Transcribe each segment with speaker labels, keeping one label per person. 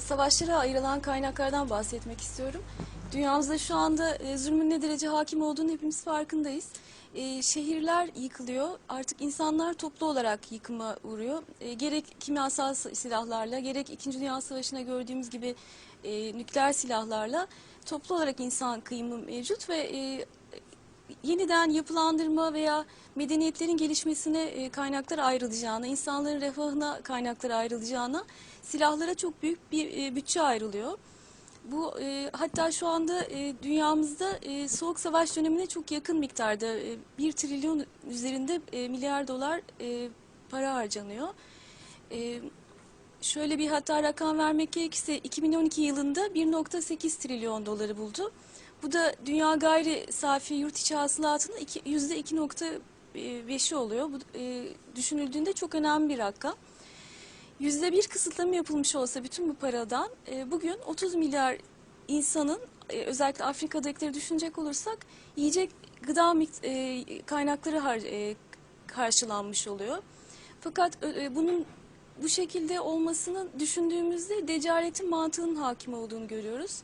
Speaker 1: savaşlara ayrılan kaynaklardan bahsetmek istiyorum. Dünyamızda şu anda e, zulmün ne derece hakim olduğunu hepimiz farkındayız. E, şehirler yıkılıyor. Artık insanlar toplu olarak yıkıma uğruyor. E, gerek kimyasal silahlarla, gerek İkinci Dünya Savaşı'nda gördüğümüz gibi e, nükleer silahlarla toplu olarak insan kıyımı mevcut ve e, yeniden yapılandırma veya medeniyetlerin gelişmesine e, kaynaklar ayrılacağına, insanların refahına kaynaklar ayrılacağına silahlara çok büyük bir e, bütçe ayrılıyor. Bu e, hatta şu anda e, dünyamızda e, soğuk savaş dönemine çok yakın miktarda e, 1 trilyon üzerinde e, milyar dolar e, para harcanıyor. E, şöyle bir hatta rakam vermek gerekirse 2012 yılında 1.8 trilyon doları buldu. Bu da dünya gayri safi yurt içi hasılatının iki- %2.5'i oluyor. Bu e, düşünüldüğünde çok önemli bir rakam. Yüzde bir kısıtlama yapılmış olsa bütün bu paradan e, bugün 30 milyar insanın e, özellikle Afrika'dakileri düşünecek olursak yiyecek gıda e, kaynakları har- e, karşılanmış oluyor. Fakat e, bunun bu şekilde olmasını düşündüğümüzde decaretin mantığının hakim olduğunu görüyoruz.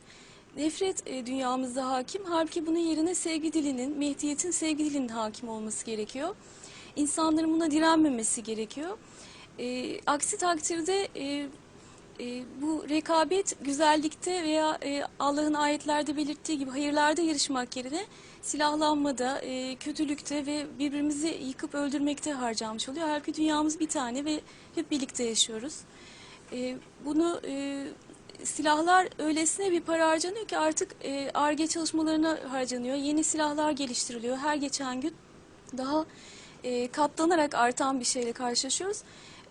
Speaker 1: Nefret e, dünyamızda hakim. Halbuki bunun yerine sevgi dilinin, mehdiyetin sevgi dilinin hakim olması gerekiyor. İnsanların buna direnmemesi gerekiyor. E, aksi takdirde e, e, bu rekabet güzellikte veya e, Allah'ın ayetlerde belirttiği gibi hayırlarda yarışmak yerine silahlanmada, e, kötülükte ve birbirimizi yıkıp öldürmekte harcanmış oluyor. Halbuki dünyamız bir tane ve hep birlikte yaşıyoruz. E, bunu e, silahlar öylesine bir para harcanıyor ki artık e, ARGE çalışmalarına harcanıyor. Yeni silahlar geliştiriliyor. Her geçen gün daha e, katlanarak artan bir şeyle karşılaşıyoruz.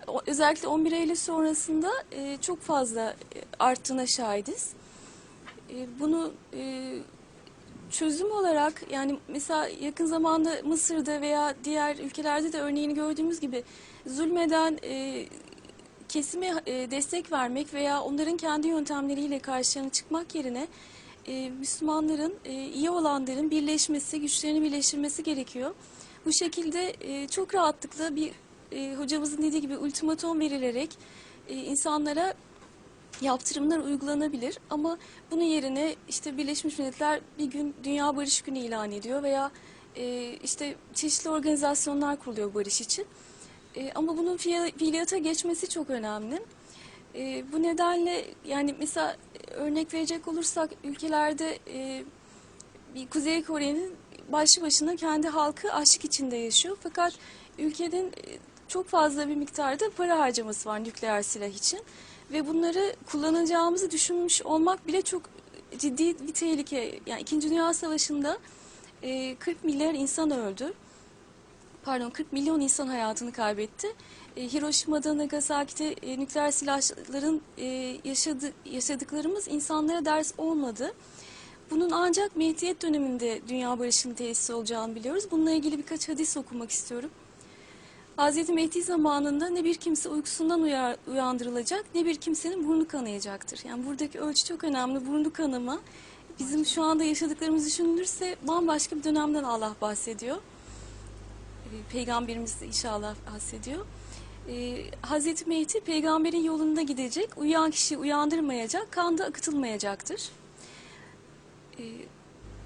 Speaker 1: O- Özellikle 11 Eylül sonrasında e, çok fazla e, arttığına şahidiz. E, bunu e, çözüm olarak yani mesela yakın zamanda Mısır'da veya diğer ülkelerde de örneğini gördüğümüz gibi zulmeden e, kesime e, destek vermek veya onların kendi yöntemleriyle karşılarına çıkmak yerine e, Müslümanların, e, iyi olanların birleşmesi, güçlerini birleştirmesi gerekiyor. Bu şekilde e, çok rahatlıkla bir e, hocamızın dediği gibi ultimatom verilerek e, insanlara yaptırımlar uygulanabilir ama bunun yerine işte Birleşmiş Milletler bir gün Dünya Barış Günü ilan ediyor veya e, işte çeşitli organizasyonlar kuruluyor barış için. E, ama bunun fiiliyata geçmesi çok önemli. E, bu nedenle yani mesela e, örnek verecek olursak ülkelerde e, bir Kuzey Kore'nin başlı başına kendi halkı açlık içinde yaşıyor. Fakat ülkenin e, çok fazla bir miktarda para harcaması var nükleer silah için. Ve bunları kullanacağımızı düşünmüş olmak bile çok ciddi bir tehlike. Yani İkinci Dünya Savaşı'nda e, 40 milyar insan öldü. Pardon 40 milyon insan hayatını kaybetti. E, Hiroşima'da, Nagasaki'de e, nükleer silahların e, yaşadı, yaşadıklarımız insanlara ders olmadı. Bunun ancak Mehdiyet döneminde dünya barışının tesisi olacağını biliyoruz. Bununla ilgili birkaç hadis okumak istiyorum. Hazreti Mehdi zamanında ne bir kimse uykusundan uyar- uyandırılacak ne bir kimsenin burnu kanayacaktır. Yani buradaki ölçü çok önemli. Burnu kanama bizim şu anda yaşadıklarımız düşünülürse bambaşka bir dönemden Allah bahsediyor. Ee, Peygamberimiz inşallah bahsediyor. Ee, Hazreti Mehdi peygamberin yolunda gidecek, uyuyan kişiyi uyandırmayacak, kan da akıtılmayacaktır. Ee,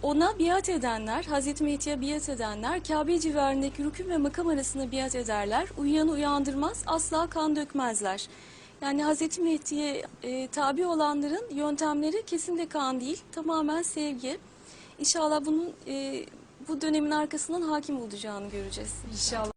Speaker 1: ona biat edenler, Hazreti Mehdi'ye biat edenler, Kabe civarındaki rükün ve makam arasında biat ederler. Uyuyanı uyandırmaz, asla kan dökmezler. Yani Hazreti Mehdi'ye e, tabi olanların yöntemleri kesinlikle kan değil, tamamen sevgi. İnşallah bunun e, bu dönemin arkasından hakim olacağını göreceğiz.
Speaker 2: İnşallah.